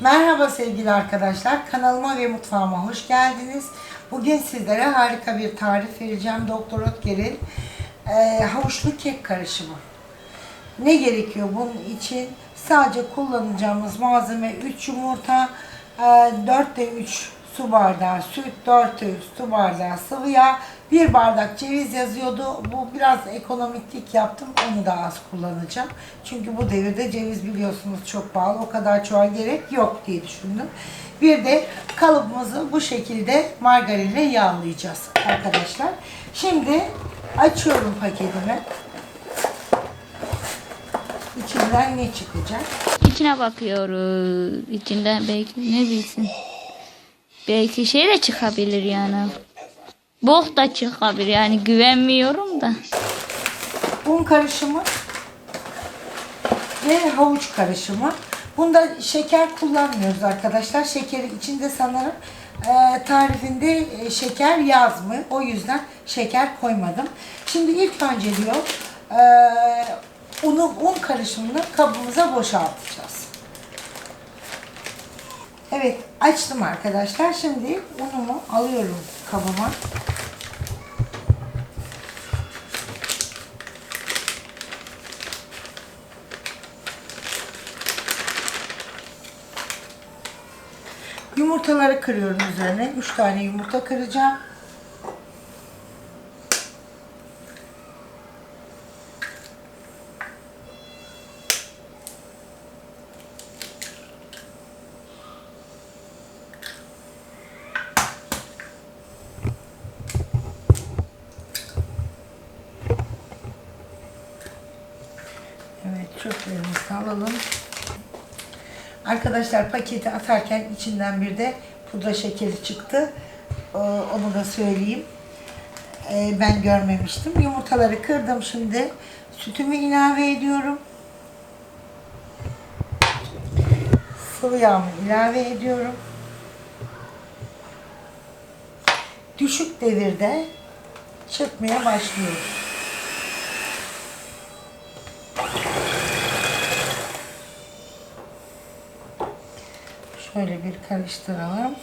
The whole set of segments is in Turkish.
Merhaba sevgili arkadaşlar. Kanalıma ve mutfağıma hoş geldiniz. Bugün sizlere harika bir tarif vereceğim. Doktor Ötker'in e, havuçlu kek karışımı. Ne gerekiyor bunun için? Sadece kullanacağımız malzeme 3 yumurta, e, 4'te 3 su bardağı süt, 4'te 3 su bardağı sıvı yağ, 1 bardak ceviz yazıyordu. Bu biraz ekonomiklik yaptım. Onu da az kullanacağım. Çünkü bu devirde ceviz biliyorsunuz çok pahalı. O kadar çoğa gerek yok diye düşündüm. Bir de kalıbımızı bu şekilde margarinle yağlayacağız arkadaşlar. Şimdi açıyorum paketimi. İçinden ne çıkacak? İçine bakıyoruz. İçinden belki ne bilsin. Belki şey de çıkabilir yani. Bok da çıkabilir yani güvenmiyorum da. Un karışımı ve havuç karışımı. Bunda şeker kullanmıyoruz arkadaşlar. Şekeri içinde sanırım e, tarifinde e, şeker yazmıyor. O yüzden şeker koymadım. Şimdi ilk önce diyor e, unu, un karışımını kabımıza boşaltacağız. Evet açtım arkadaşlar. Şimdi unumu alıyorum kabıma. Yumurtaları kırıyorum üzerine. 3 tane yumurta kıracağım. Evet çöplerimizi alalım. Arkadaşlar paketi atarken içinden bir de pudra şekeri çıktı. Ee, Onu da söyleyeyim. Ee, Ben görmemiştim. Yumurtaları kırdım şimdi. Sütümü ilave ediyorum. Sıvı yağımı ilave ediyorum. Düşük devirde çırpmaya başlıyorum. Şöyle bir karıştıralım.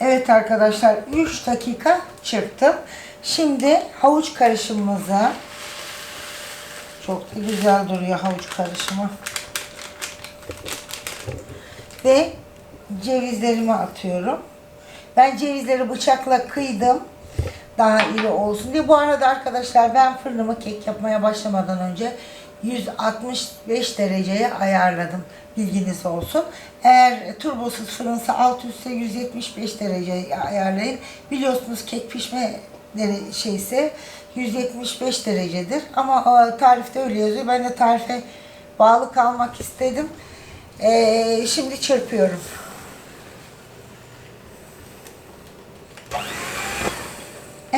Evet arkadaşlar 3 dakika çırptım. Şimdi havuç karışımımıza çok da güzel duruyor havuç karışımı. Ve cevizlerimi atıyorum. Ben cevizleri bıçakla kıydım. Daha iri olsun diye. Bu arada arkadaşlar ben fırınımı kek yapmaya başlamadan önce 165 dereceye ayarladım. Bilginiz olsun. Eğer turbosuz fırınsa alt üstte 175 dereceye ayarlayın. Biliyorsunuz kek pişme şeyse 175 derecedir. Ama e, tarifte öyle yazıyor. Ben de tarife bağlı kalmak istedim. Ee, şimdi çırpıyorum.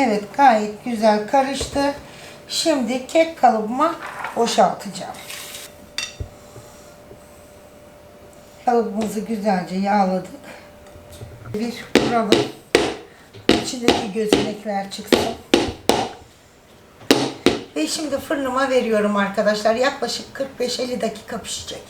Evet gayet güzel karıştı. Şimdi kek kalıbıma boşaltacağım. Kalıbımızı güzelce yağladık. Bir kuralım. İçindeki gözenekler çıksın. Ve şimdi fırınıma veriyorum arkadaşlar. Yaklaşık 45-50 dakika pişecek.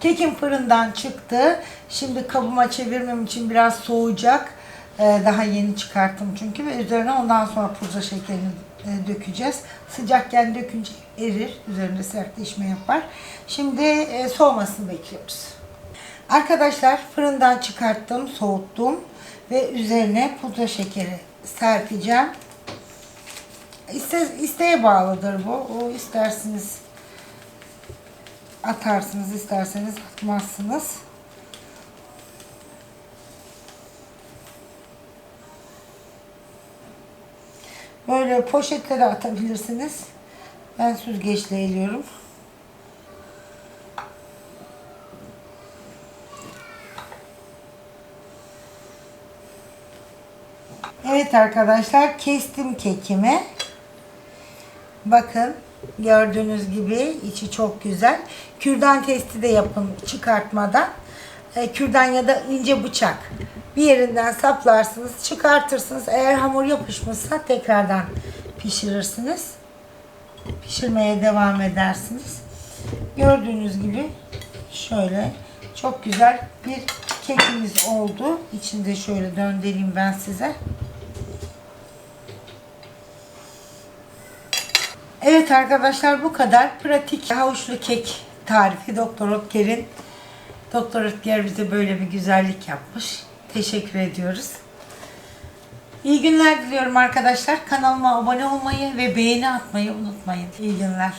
Kekim fırından çıktı. Şimdi kabıma çevirmem için biraz soğuyacak. Ee, daha yeni çıkarttım çünkü ve üzerine ondan sonra pudra şekerini e, dökeceğiz. Sıcakken dökünce erir. Üzerinde sertleşme yapar. Şimdi e, soğumasını bekliyoruz. Arkadaşlar fırından çıkarttım, soğuttum ve üzerine pudra şekeri serpeceğim. İste, isteğe bağlıdır bu. O isterseniz atarsınız, isterseniz atmazsınız. Böyle poşetle de atabilirsiniz. Ben süzgeçle eliyorum. Evet arkadaşlar kestim kekimi. Bakın gördüğünüz gibi içi çok güzel. Kürdan testi de yapın çıkartmadan. E, kürdan ya da ince bıçak bir yerinden saplarsınız, çıkartırsınız. Eğer hamur yapışmışsa tekrardan pişirirsiniz. Pişirmeye devam edersiniz. Gördüğünüz gibi şöyle çok güzel bir kekimiz oldu. İçinde şöyle döndüreyim ben size. Evet arkadaşlar bu kadar pratik havuçlu kek tarifi Doktor Otker'in. Doktor Otker bize böyle bir güzellik yapmış. Teşekkür ediyoruz. İyi günler diliyorum arkadaşlar. Kanalıma abone olmayı ve beğeni atmayı unutmayın. İyi günler.